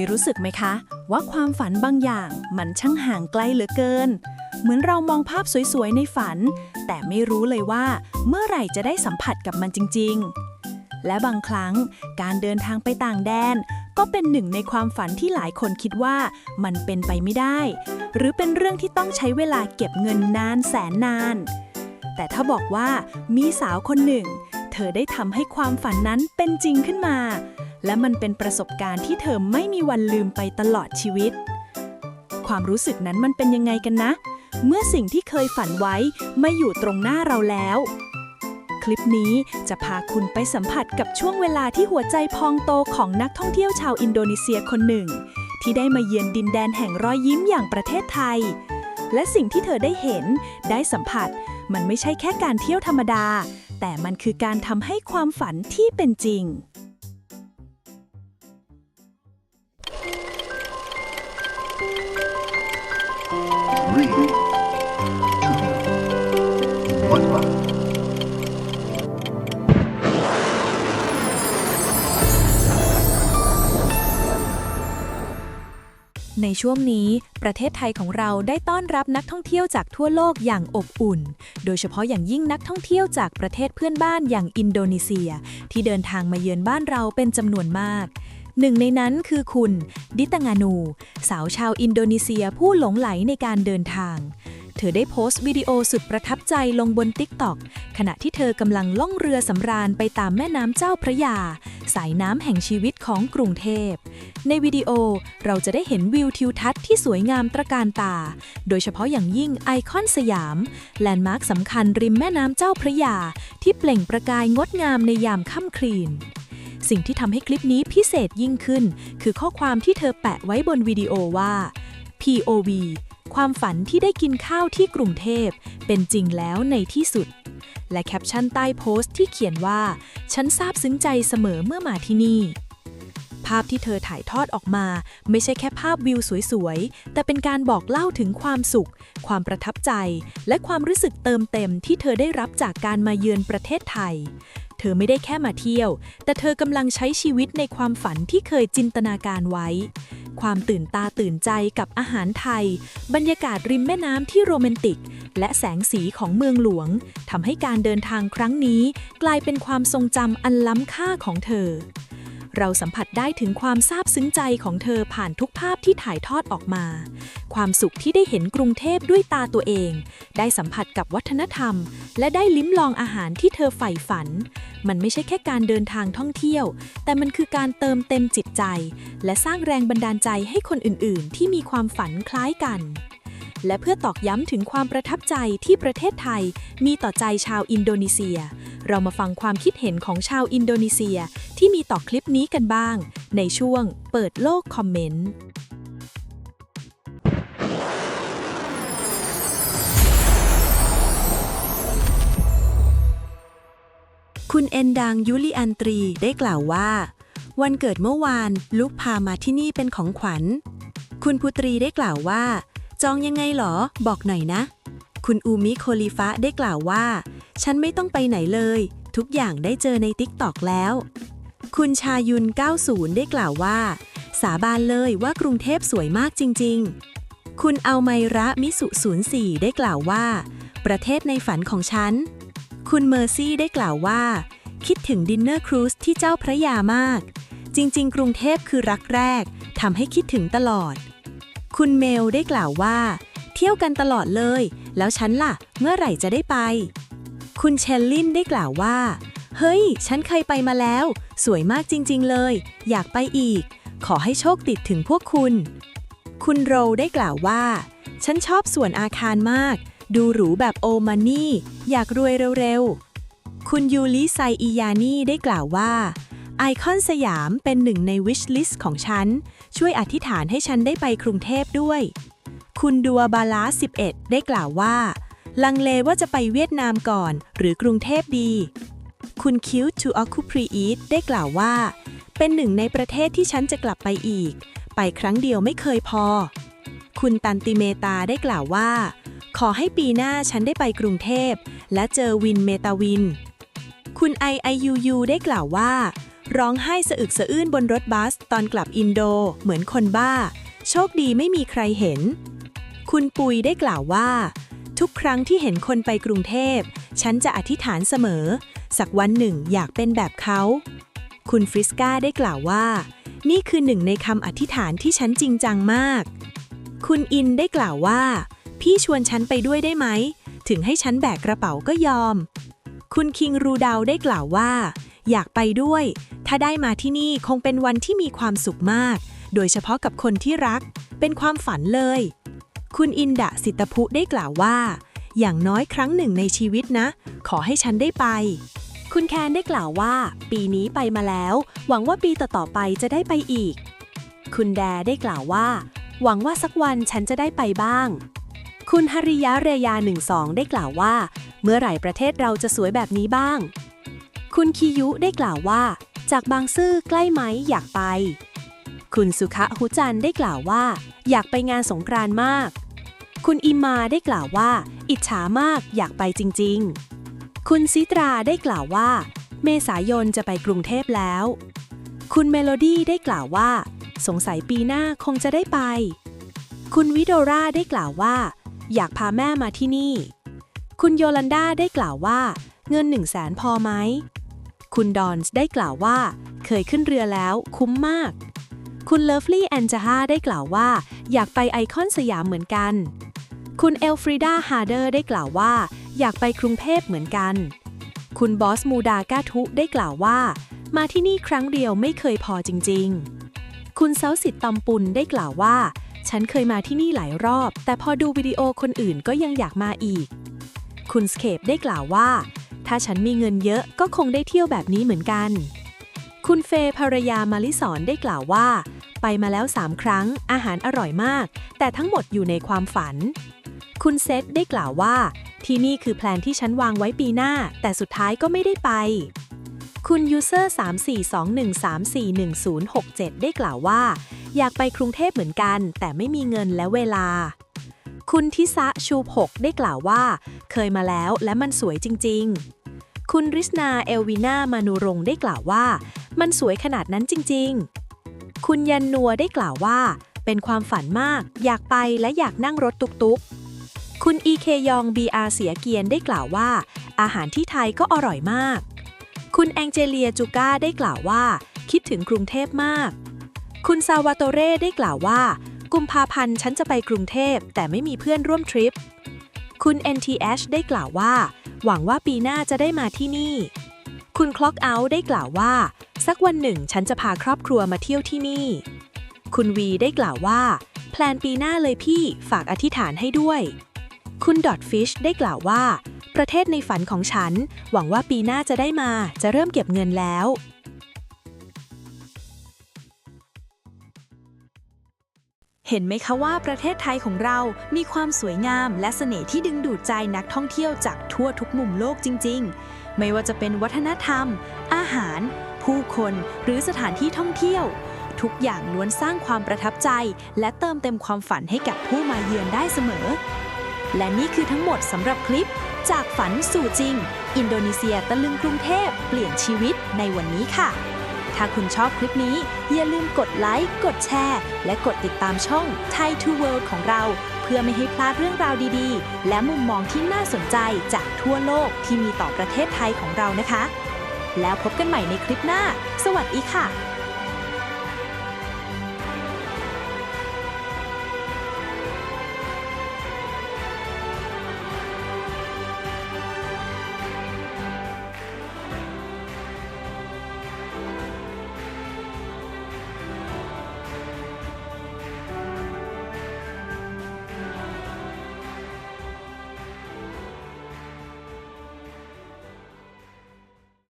ยรู้สึกไหมคะ ว่าความฝันบางอย่างมันช่างห่างไกลเหลือเกิน เหมือนเรามองภาพสวยๆ ในฝัน แต่ไม่รู้เลยว่าเมื่อไหร่จะได้สัมผัสกับมันจริง ๆ และบางครั้งการเดินทางไปต่างแดน ก็เป็นหนึ่งในความฝันที่หลายคนคิดว่ามันเป็นไปไม่ได้ หรือเป็นเรื่องที่ต้องใช้เวลาเก็บเงินนานแสนนาน แต่ถ้าบอกว่ามีสาวคนหนึ่ง ธอได้ทำให้ความฝันนั้นเป็นจริงขึ้นมา และมันเป็นประสบการณ์ที่เธอไม่มีวันลืมไปตลอดชีวิต ความรู้สึกนั้นมันเป็นยังไงกันนะ เมื่อสิ่งที่เคยฝันไว้ไม่อยู่ตรงหน้าเราแล้ว คลิปนี้จะพาคุณไปสัมผัสกับช่วงเวลาที่หัวใจพองโตของนักท่องเที่ยวชาวอินโดนีเซียคนหนึ่ง ที่ได้มาเยือนดินแดนแห่งรอยยิ้มอย่างประเทศไทย และสิ่งที่เธอได้เห็น ได้สัมผัส มันไม่ใช่แค่การเที่ยวธรรมดา แต่มันคือการทำให้ความฝันที่เป็นจริง ในช่วงนี้ ประเทศไทยของเราได้ต้อนรับนักท่องเที่ยวจากทั่วโลกอย่างอบอุ่น โดยเฉพาะอย่างยิ่งนักท่องเที่ยวจากประเทศเพื่อนบ้านอย่างอินโดนีเซีย ที่เดินทางมาเยือนบ้านเราเป็นจำนวนมากหนึ่งในนั้นคือคุณ ดิตงานู สาวชาวอินโดนีเซียผู้หลงไหลในการเดินทาง เธอได้โพสต์วิดีโอสุดประทับใจลงบน TikTok ขณะที่เธอกำลังล่องเรือสำราญไปตามแม่น้ำเจ้าพระยา สายน้ำแห่งชีวิตของกรุงเทพ ในวิดีโอเราจะได้เห็นวิวทิวทัศน์ที่สวยงามตระการตา โดยเฉพาะอย่างยิ่งไอคอนสยาม แลนด์มาร์คสำคัญริมแม่น้ำเจ้าพระยา ที่เปล่งประกายงดงามในยามค่ำคืนสิ่งที่ทำให้คลิปนี้พิเศษยิ่งขึ้น คือข้อความที่เธอแปะไว้บนวิดีโอว่า POV ความฝันที่ได้กินข้าวที่กรุงเทพเป็นจริงแล้วในที่สุด และแคปชั่นใต้โพสต์ที่เขียนว่า ฉันซาบซึ้งใจเสมอเมื่อมาที่นี่ ภาพที่เธอถ่ายทอดออกมา ไม่ใช่แค่ภาพวิวสวยๆ แต่เป็นการบอกเล่าถึงความสุข ความประทับใจ และความรู้สึกเติมเต็มที่เธอได้รับจากการมาเยือนประเทศไทยเธอไม่ได้แค่มาเที่ยว แต่เธอกำลังใช้ชีวิตในความฝันที่เคยจินตนาการไว้ ความตื่นตาตื่นใจกับอาหารไทย บรรยากาศริมแม่น้ำที่โรแมนติก และแสงสีของเมืองหลวงทำให้การเดินทางครั้งนี้ กลายเป็นความทรงจำอันล้ำค่าของเธอ เราสัมผัสได้ถึงความซาบซึ้งใจของเธอผ่านทุกภาพที่ถ่ายทอดออกมา ความสุขที่ได้เห็นกรุงเทพด้วยตาตัวเอง ได้สัมผัสกับวัฒนธรรม และได้ลิ้มลองอาหารที่เธอใฝ่ฝัน มันไม่ใช่แค่การเดินทางท่องเที่ยว แต่มันคือการเติมเต็มจิตใจ และสร้างแรงบันดาลใจให้คนอื่นๆ ที่มีความฝันคล้ายกัน และเพื่อตอกย้ำถึงความประทับใจที่ประเทศไทย มีต่อใจชาวอินโดนีเซีย เรามาฟังความคิดเห็นของชาวอินโดนีเซียที่มีต่อคลิปนี้กันบ้าง ในช่วงเปิดโลกคอมเมนต์ คุณเอนดังยุลิอันตรีได้กล่าวว่า วันเกิดเมื่อวานลูกพามาที่นี่เป็นของขวัญ คุณพุตรีได้กล่าวว่า จองยังไงหรอ บอกหน่อยนะ คุณอูมิโคลิฟะได้กล่าวว่า ฉันไม่ต้องไปไหนเลย ทุกอย่างได้เจอในติ๊กตอกแล้ว คุณชายุน 90 ได้กล่าวว่า สาบานเลยว่ากรุงเทพสวยมากจริง ๆ คุณเอาไมระมิสุ 04 ได้กล่าวว่า ประเทศในฝันของฉัน คุณเมอร์ซี่ได้กล่าวว่า คิดถึงดินเนอร์ครูซที่เจ้าพระยามาก จริง ๆ กรุงเทพคือรักแรกทำให้คิดถึงตลอด คุณเมลได้กล่าวว่า เที่ยวกันตลอดเลย แล้วฉันล่ะ เมื่อไหร่จะได้ไป คุณเชลลินได้กล่าวว่า เฮ้ย ฉันเคยไปมาแล้ว สวยมากจริง ๆ เลย อยากไปอีก ขอให้โชคติดถึงพวกคุณ คุณโรได้กล่าวว่า ฉันชอบส่วนอาคารมาก ดูหรูแบบโอมานี่ อยากรวยเร็วๆ คุณยูริไซอียานี่ได้กล่าวว่า ไอคอนสยามเป็นหนึ่งในวิชลิสต์ของฉัน ช่วยอธิษฐานให้ฉันได้ไปกรุงเทพด้วย คุณดัวบาลา11 ได้กล่าวว่า ลังเลว่าจะไปเวียดนามก่อนหรือกรุงเทพดี คุณคิวทูออคูพรีอีทได้กล่าวว่า เป็นหนึ่งในประเทศที่ฉันจะกลับไปอีก ไปครั้งเดียวไม่เคยพอ คุณตันติเมตาได้กล่าวว่า ขอให้ปีหน้าฉันได้ไปกรุงเทพ และเจอวินเมตาวิน คุณไอไอยูยูได้กล่าวว่า ร้องไห้สะอึกสะอื้นบนรถบัสตอนกลับอินโด เหมือนคนบ้า โชคดีไม่มีใครเห็น คุณปุยได้กล่าวว่า ทุกครั้งที่เห็นคนไปกรุงเทพ ฉันจะอธิษฐานเสมอ สักวันหนึ่งอยากเป็นแบบเขา คุณฟริสกาได้กล่าวว่า นี่คือหนึ่งในคำอธิษฐานที่ฉันจริงจังมาก คุณอินได้กล่าวว่า พี่ชวนฉันไปด้วยได้ไหม ถึงให้ฉันแบกกระเป๋าก็ยอม คุณคิงรูดาวได้กล่าวว่า อยากไปด้วย ถ้าได้มาที่นี่คงเป็นวันที่มีความสุขมาก โดยเฉพาะกับคนที่รัก เป็นความฝันเลย คุณอินดะสิตพุได้กล่าวว่า อย่างน้อยครั้งหนึ่งในชีวิตนะ ขอให้ฉันได้ไป คุณแคนได้กล่าวว่า ปีนี้ไปมาแล้ว หวังว่าปีต่อๆไปจะได้ไปอีก คุณแดได้กล่าวว่า หวังว่าสักวันฉันจะได้ไปบ้าง คุณฮริยะเรยา 12 ได้กล่าวว่า เมื่อไหร่ประเทศเราจะสวยแบบนี้บ้าง คุณคิยุได้กล่าวว่า จากบางซื่อใกล้ไหมอยากไป คุณสุขะหุจันได้กล่าวว่า อยากไปงานสงกรานต์มาก คุณอิมาได้กล่าวว่า อิจฉามากอยากไปจริง ๆ คุณซิตราได้กล่าวว่า เมษายนจะไปกรุงเทพแล้ว คุณเมโลดี้ได้กล่าวว่า สงสัยปีหน้าคงจะได้ไป คุณวิโดราได้กล่าวว่า อยากพาแม่มาที่นี่ คุณโยลันดาได้กล่าวว่าเงินหนึ่งแสนพอไหม คุณดอนส์ได้กล่าวว่า เคยขึ้นเรือแล้วคุ้มมาก คุณเลิฟลี่แอนจาฮาได้กล่าวว่า อยากไปไอคอนสยามเหมือนกัน คุณเอลฟรีดาฮาร์เดอร์ได้กล่าวว่า อยากไปกรุงเทพเหมือนกัน คุณบอสมูดากาทุได้กล่าวว่า มาที่นี่ครั้งเดียวไม่เคยพอจริง ๆ คุณเซาสิตตำปุนได้กล่าวว่า ฉันเคยมาที่นี่หลายรอบ แต่พอดูวิดีโอคนอื่นก็ยังอยากมาอีก คุณสเคปได้กล่าวว่า ถ้าฉันมีเงินเยอะก็คงได้เที่ยวแบบนี้เหมือนกัน คุณเฟย์ภรรยามาลิสอนได้กล่าวว่า ไปมาแล้ว3ครั้ง อาหารอร่อยมาก แต่ทั้งหมดอยู่ในความฝัน คุณเซตได้กล่าวว่า ที่นี่คือแพลนที่ฉันวางไว้ปีหน้า แต่สุดท้ายก็ไม่ได้ไป คุณยูเซอร์3421341067 ได้กล่าวว่า อยากไปกรุงเทพเหมือนกัน แต่ไม่มีเงินและเวลาคุณทิสะชูพกได้กล่าวว่า เคยมาแล้วและมันสวยจริง ๆ คุณริสนาเอลวินามานุรงได้กล่าวว่า มันสวยขนาดนั้นจริง ๆ คุณยันนัวได้กล่าวว่า เป็นความฝันมาก อยากไปและอยากนั่งรถตุกๆ คุณอีเคยองบีอาเสียเกียนได้กล่าวว่า อาหารที่ไทยก็อร่อยมาก คุณแองเจเลียจูก้าได้กล่าวว่า คิดถึงกรุงเทพมาก คุณซาวาโตเร่ได้กล่าวว่า กุมภาพันธ์ฉันจะไปกรุงเทพแต่ไม่มีเพื่อนร่วมทริป คุณ NTH ได้กล่าวว่า หวังว่าปีหน้าจะได้มาที่นี่ คุณคล็อกเอาต์ได้กล่าวว่า สักวันหนึ่งฉันจะพาครอบครัวมาเที่ยวที่นี่ คุณวีได้กล่าวว่า แพลนปีหน้าเลยพี่ฝากอธิษฐานให้ด้วย คุณดอทฟิชได้กล่าวว่า ประเทศในฝันของฉัน หวังว่าปีหน้าจะได้มาจะเริ่มเก็บเงินแล้ว เห็นไหมคะว่าประเทศไทยของเรามีความสวยงามและเสน่ห์ที่ดึงดูดใจนักท่องเที่ยวจากทั่วทุกมุมโลกจริง ๆ ไม่ว่าจะเป็นวัฒนธรรม อาหาร ผู้คนหรือสถานที่ท่องเที่ยว ทุกอย่างล้วนสร้างความประทับใจ และเติมเต็มความฝันให้กับผู้มาเยือนได้เสมอ และนี่คือทั้งหมดสำหรับคลิป จากฝันสู่จริง อินโดนีเซียตะลึงกรุงเทพเปลี่ยนชีวิตในวันนี้ค่ะ ถ้าคุณชอบคลิปนี้ อย่าลืมกดไลค์ กดแชร์ และกดติดตามช่อง Thai to World ของเรา เพื่อไม่ให้พลาดเรื่องราวดีๆ และมุมมองที่น่าสนใจจากทั่วโลกที่มีต่อประเทศไทยของเรานะคะ แล้วพบกันใหม่ในคลิปหน้า สวัสดีค่ะ